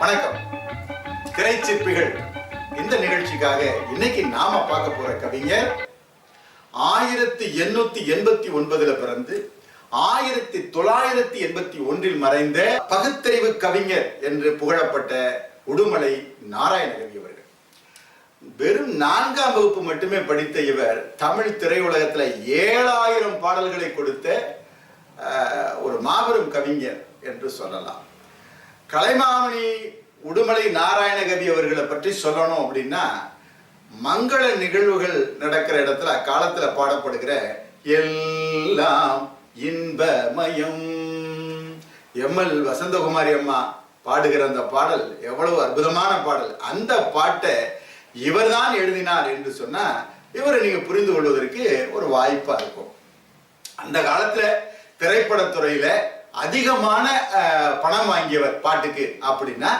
வணக்கம். திரைச்சிற்பிகள். இந்த நிகழ்ச்சிக்காக இன்னைக்கு நாம பார்க்க போற கவிஞர் ஆயிரத்தி எண்ணூத்தி எண்பத்தி ஒன்பதுல பிறந்து ஆயிரத்தி தொள்ளாயிரத்தி எண்பத்தி ஒன்றில் மறைந்த பகுத்தறிவு கவிஞர் என்று புகழப்பட்ட உடுமலை நாராயணகவி அவர்கள். வெறும் நான்காம் வகுப்பு மட்டுமே படித்த இவர் தமிழ் திரையுலகத்துல ஏழாயிரம் பாடல்களை கொடுத்த ஒரு மாபெரும் கவிஞர் என்று சொல்லலாம். கலைமாமணி உடுமலை நாராயணகவி அவர்களை பற்றி சொல்லணும் அப்படின்னா மங்கள நிகழ்வுகள் நடக்கிற இடத்துல அக்காலத்துல பாடப்படுகிற எல்லாம் இன்பமயம். எம்எல் வசந்தகுமாரி அம்மா பாடுகிற அந்த பாடல் எவ்வளவு அற்புதமான பாடல். அந்த பாட்டை இவர்தான் எழுதினார் என்று சொன்னா இவரை நீங்க புரிந்து கொள்வதற்கு ஒரு வாய்ப்பா இருக்கும். அந்த காலத்துல திரைப்படத்துறையில அதிகமான பணம் வாங்கியவர் பாட்டுக்கு அப்படின்னா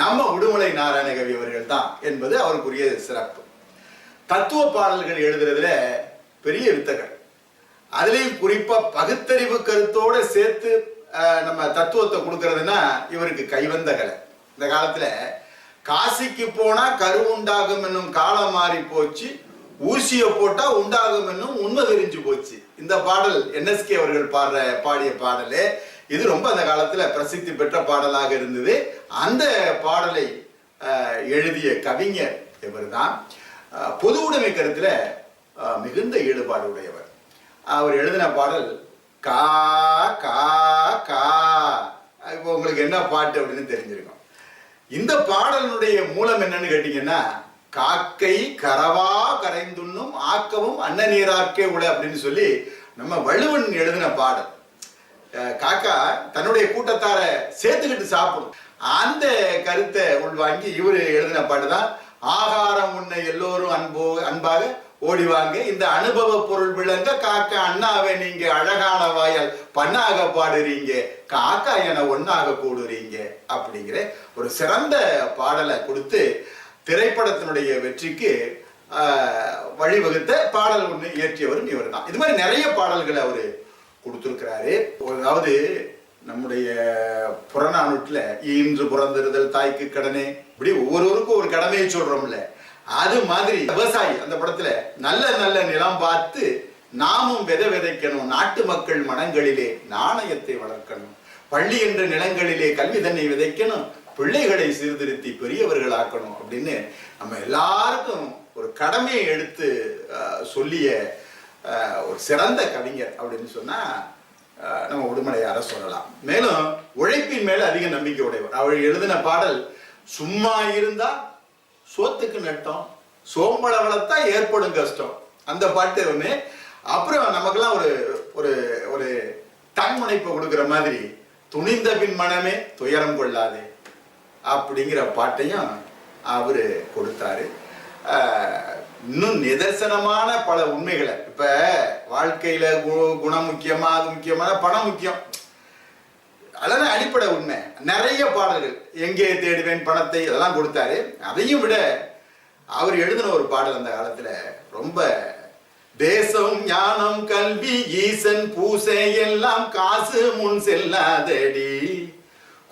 நம்ம உடுமலை நாராயணகவி அவர்கள் தான் என்பது அவருக்குரிய சிறப்பு. தத்துவ பாடல்கள் எழுதுறதுல பெரிய வித்தகர். அதுலேயும் குறிப்பா பகுத்தறிவு கருத்தோட சேர்த்து நம்ம தத்துவத்தை கொடுக்கறதுன்னா இவருக்கு கைவந்த கலை. இந்த காலத்துல காசிக்கு போனா கரு உண்டாகும் என்னும் காலம் மாறி போச்சு ஊசிய போட்டா உண்டாகும் என்னும் உண்மை தெரிஞ்சு போச்சு. இந்த பாடல் என்எஸ்கே அவர்கள் பாடுற பாடிய பாடலே இது ரொம்ப அந்த காலத்தில் பிரசித்தி பெற்ற பாடலாக இருந்தது. அந்த பாடலை எழுதிய கவிஞர் இவர் தான் பொது உடைமை கருத்தில் மிகுந்த ஈடுபாடு உடையவர். அவர் எழுதின பாடல் கா கா கா. இப்போ உங்களுக்கு என்ன பாட்டு அப்படின்னு தெரிஞ்சிருக்கும். இந்த பாடலினுடைய மூலம் என்னன்னு கேட்டீங்கன்னா காக்கை கரவா கரைந்துண்ணும் ஆக்கவும் அன்ன நீராக்கே உள அப்படின்னு சொல்லி நம்ம வள்ளுவன் எழுதின பாடல். காக்கா தன்னுடைய கூட்டத்தார சேர்த்துக்கிட்டு சாப்பிடும். அந்த கருத்தை உள்வாங்கி இவர் எழுதின பாட்டு தான் ஆகாரம் உன்னை எல்லோரும் அன்போ அன்பாக ஓடிவாங்க. இந்த அனுபவ பொருள் விளங்க காக்கா அண்ணாவை நீங்க அழகான வாயால் பண்ணாக பாடுறீங்க. காக்கா என ஒன்னாக கூடுறீங்க. அப்படிங்கிற ஒரு சிறந்த பாடலை கொடுத்து திரைப்படத்தினுடைய வெற்றிக்கு வழிவகுத்த பாடல் ஒன்று இயற்றியவரும் இவர் தான் இது மாதிரி நிறைய பாடல்களை அவர் கொடுத்துருக்கிறாரு. அதாவது நம்முடைய புறநானூற்றில் இன்று புறந்திருதல் தாய்க்கு கடனே இப்படி ஒவ்வொருவருக்கும் ஒரு கடமையை சொல்றோம்ல. அது மாதிரி விவசாயி அந்த படத்துல நல்ல நல்ல நிலம் பார்த்து நாமும் விதை விதைக்கணும் நாட்டு மக்கள் மனங்களிலே நாணயத்தை வளர்க்கணும் பள்ளி என்ற நிலங்களிலே கல்வி தன்னை விதைக்கணும் பிள்ளைகளை சீர்திருத்தி பெரியவர்களாக்கணும் அப்படின்னு நம்ம எல்லாருக்கும் ஒரு கடமையை எடுத்து சொல்லிய ஒரு சிறந்த கவிஞர் அப்படின்னு சொன்னா நம்ம உடுமலையார சொல்லலாம். மேலும் உழைப்பின் மேல அதிக நம்பிக்கை உடையவர். அவர் எழுதின பாடல் சும்மா இருந்தா சோத்துக்கு நட்டம் சோம்பல வளர்த்தா ஏற்படும் கஷ்டம். அந்த பாட்டு ஒண்ணு. அப்புறம் நமக்கெல்லாம் ஒரு ஒரு ஒரு தன்முனைப்பு கொடுக்குற மாதிரி துணிந்த பின் மனமே துயரம் கொள்ளாதே அப்படிங்கிற பாட்டையும் அவரு கொடுத்தாரு. இன்னும் நிதர்சனமான பல உண்மைகளை. இப்ப வாழ்க்கையில கு- குணம் முக்கியமா அது முக்கியமான பணம் முக்கியம். அதெல்லாம் அடிப்படை உண்மை. நிறைய பாடல்கள். எங்கே தேடுவேன் பணத்தை? இதெல்லாம் கொடுத்தாரு. அதையும் விட அவர் எழுதின ஒரு பாடல் அந்த காலத்துல ரொம்ப தேசம் ஞானம் கல்வி ஈசன் பூசை எல்லாம் காசு முன் செல்லாதடி.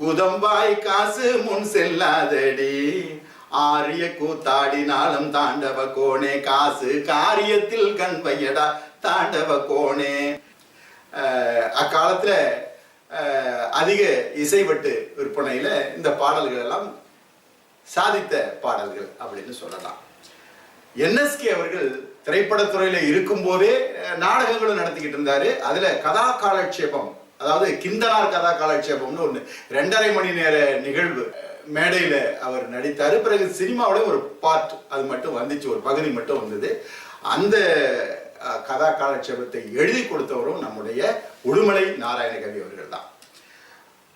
குதம்பாய் காசு முன் செல்லாதடி. ஆரிய கூத்தாடினாலும் தாண்டவ கோணே காசு காரியத்தில் கண் பையடா தாண்டவ கோணே. அக்காலத்தில் அதிக இசைவட்டு விற்பனையில் இந்த பாடல்கள் எல்லாம் சாதித்த பாடல்கள் அப்படின்னு சொல்லலாம். என்எஸ்கே அவர்கள் திரைப்படத்துறையில் இருக்கும்போதே நாடகங்களும் நடத்திக்கிட்டு இருந்தாரு. அதில் கதா காலட்சேபம் அதாவது கிந்தனார் கதா காலட்சேபம்னு ஒன்று ரெண்டரை மணி நேர நிகழ்வு. மேடையில் அவர் நடித்தார். பிறகு சினிமாவோட ஒரு பார்ட் அது மட்டும் வந்துச்சு ஒரு பகுதி மட்டும் வந்தது. அந்த கதா காலட்சேபத்தை எழுதி கொடுத்தவரும் நம்முடைய உடுமலை நாராயணகவி அவர்கள் தான்.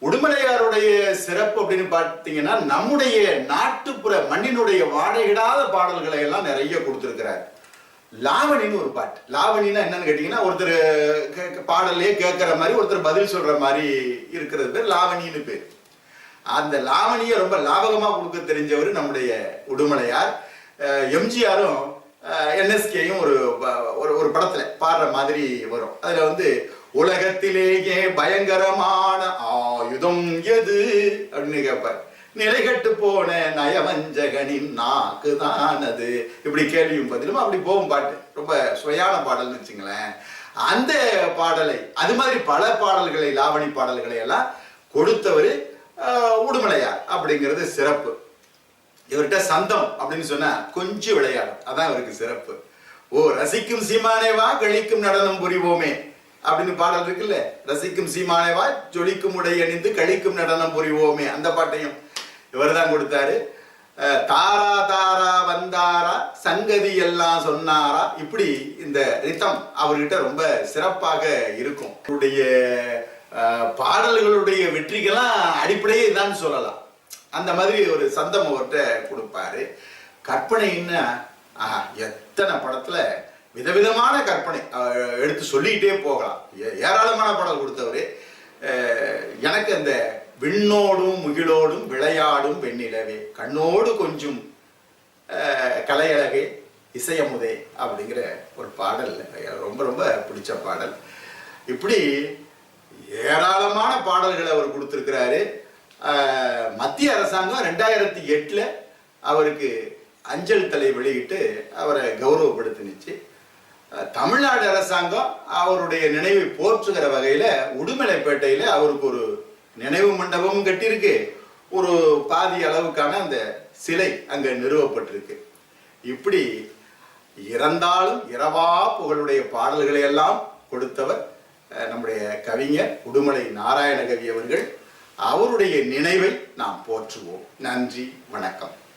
உடுமலையாருடைய சிறப்பு அப்படின்னு பார்த்தீங்கன்னா நம்முடைய நாட்டுப்புற மண்ணினுடைய வாழையிடாத பாடல்களை எல்லாம் நிறைய கொடுத்துருக்கிறார். லாவணின்னு ஒரு பாட்டு. லாவணின்னா என்னன்னு கேட்டீங்கன்னா ஒருத்தர் பாடலையே கேட்குற மாதிரி ஒருத்தர் பதில் சொல்ற மாதிரி இருக்கிறது பேர் லாவணின்னு பேர். அந்த லாவணியை ரொம்ப லாபகமாக கொடுக்க தெரிஞ்சவர் நம்முடைய உடுமலையார். எம்ஜிஆரும் என்எஸ்கேயும் ஒரு ப- ஒரு ஒரு படத்தில் பாடுற மாதிரி வரும். அதில் வந்து உலகத்திலேயே பயங்கரமான ஆயுதம் எது? அப்படின்னு கேட்பார் நிலைகட்டு போன நயவஞ்சகனின் நாக்குதான் அது. இப்படி கேள்வியும் பதிலும் அப்படி போகும் பாட்டு. ரொம்ப சுவையான பாடல்னு வச்சுங்களேன். அந்த பாடலை அது மாதிரி பல பாடல்களை லாவணி பாடல்களை எல்லாம் கொடுத்தவர் உடுமலையார் அப்படிங்கிறது சிறப்பு. இவர்கிட்ட சந்தம் அப்படின்னு சொன்னா கொஞ்சம் விளையாடும். அதான் இவருக்கு சிறப்பு. ஓ ரசிக்கும் சீமானே வா கழிக்கும் நடனம் புரிவோமே. அப்படின்னு பாடல் இருக்குல்ல? ரசிக்கும் சீமானேவா ஜொலிக்கும் உடை அணிந்து கழிக்கும் நடனம் புரிவோமே. அந்த பாட்டையும் இவர் தான் கொடுத்தாரு. அஹ், தாரா தாரா வந்தாரா சங்கதி எல்லாம் சொன்னாரா? இப்படி இந்த ரிதம் அவர்கிட்ட ரொம்ப சிறப்பாக இருக்கும். அவருடைய பாடல்களுடைய வெற்றிக்கெல்லாம் அடிப்படையே இதான் சொல்லலாம். அந்த மாதிரி ஒரு சந்தம் அவர்கிட்ட கொடுப்பாரு. கற்பனைன்னா ஆஹா எத்தனை படத்துல விதவிதமான கற்பனை. எடுத்து சொல்லிக்கிட்டே போகலாம். ஏ- ஏராளமான பாடல் கொடுத்தவர். எனக்கு அந்த விண்ணோடும் முகிலோடும் விளையாடும் வெண்ணிலவே கண்ணோடு கொஞ்சம் அஹ், கலையழகே இசையமுதே அப்படிங்கிற ஒரு பாடல். ரொம்ப ரொம்ப பிடிச்ச பாடல். இப்படி ஏராளமான பாடல்களை அவர் கொடுத்துருக்கிறாரு. மத்திய அரசாங்கம் ரெண்டாயிரத்தி எட்டில் அவருக்கு அஞ்சல் தலை வெளியிட்டு அவரை கௌரவப்படுத்தினுச்சு. தமிழ்நாடு அரசாங்கம் அவருடைய நினைவை போற்றுகிற வகையில் உடுமலைப்பேட்டையில் அவருக்கு ஒரு நினைவு மண்டபமும் கட்டியிருக்கு. ஒரு பாதி அளவுக்கான அந்த சிலை அங்கே நிறுவப்பட்டிருக்கு. இப்படி இறந்தாலும் இரவா புகழுடைய பாடல்களை எல்லாம் கொடுத்தவர் நம்முடைய கவிஞர் உடுமலை நாராயணகவி அவர்கள் அவருடைய நினைவை நாம் போற்றுவோம். நன்றி வணக்கம்.